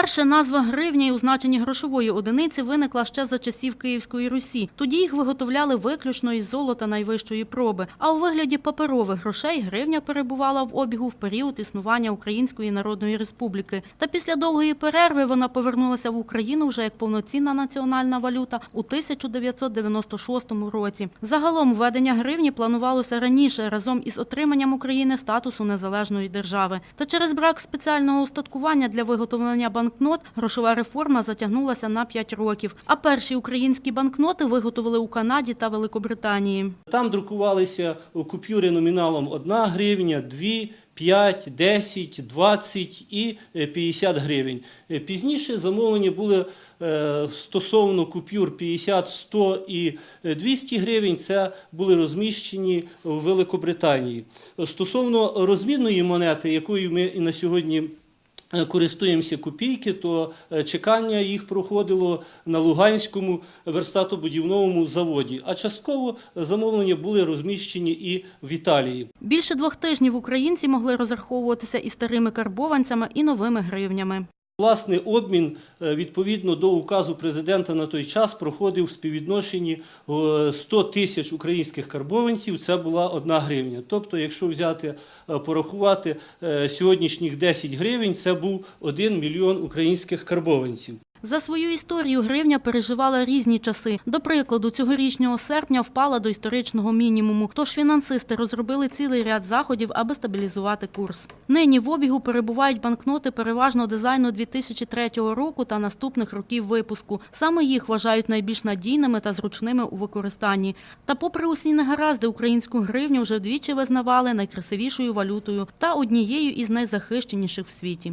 Вперше назва гривні у значенні грошової одиниці виникла ще за часів Київської Русі. Тоді їх виготовляли виключно із золота найвищої проби. А у вигляді паперових грошей гривня перебувала в обігу в період існування Української Народної Республіки. Та після довгої перерви вона повернулася в Україну вже як повноцінна національна валюта у 1996 році. Загалом введення гривні планувалося раніше разом із отриманням України статусу незалежної держави. Та через брак спеціального устаткування для виготовлення банкнот грошова реформа затягнулася на 5 років. А перші українські банкноти виготовили у Канаді та Великобританії. Там друкувалися купюри номіналом 1 гривня, 2, 5, 10, 20 і е, 50 гривень. Е, Пізніше замовлення були е, стосовно купюр 50, 100 і е, 200 гривень. Це були розміщені в Великобританії. Стосовно розмінної монети, якою ми і на сьогодні е, користуємося копійки, то е, чекання їх проходило на Луганському верстатобудівному заводі, а частково замовлення були розміщені і в Італії. Більше двох тижнів українці могли розраховуватися і старими карбованцями, і новими гривнями. Власне, обмін е, відповідно до указу президента на той час проходив в співвідношенні е, 100 тисяч українських карбованців. Це була одна гривня. Тобто, якщо взяти е, порахувати е, сьогоднішніх 10 гривень, це був 1 мільйон українських карбованців. За свою історію гривня переживала різні часи. До прикладу, цьогорічного серпня впала до історичного мінімуму. Тож фінансисти розробили цілий ряд заходів, аби стабілізувати курс. Нині в обігу перебувають банкноти переважно дизайну 2003 року та наступних років випуску. Саме їх вважають найбільш надійними та зручними у використанні. Та, попри усі негаразди, українську гривню вже двічі визнавали найкрасивішою валютою та однією із найзахищеніших в світі.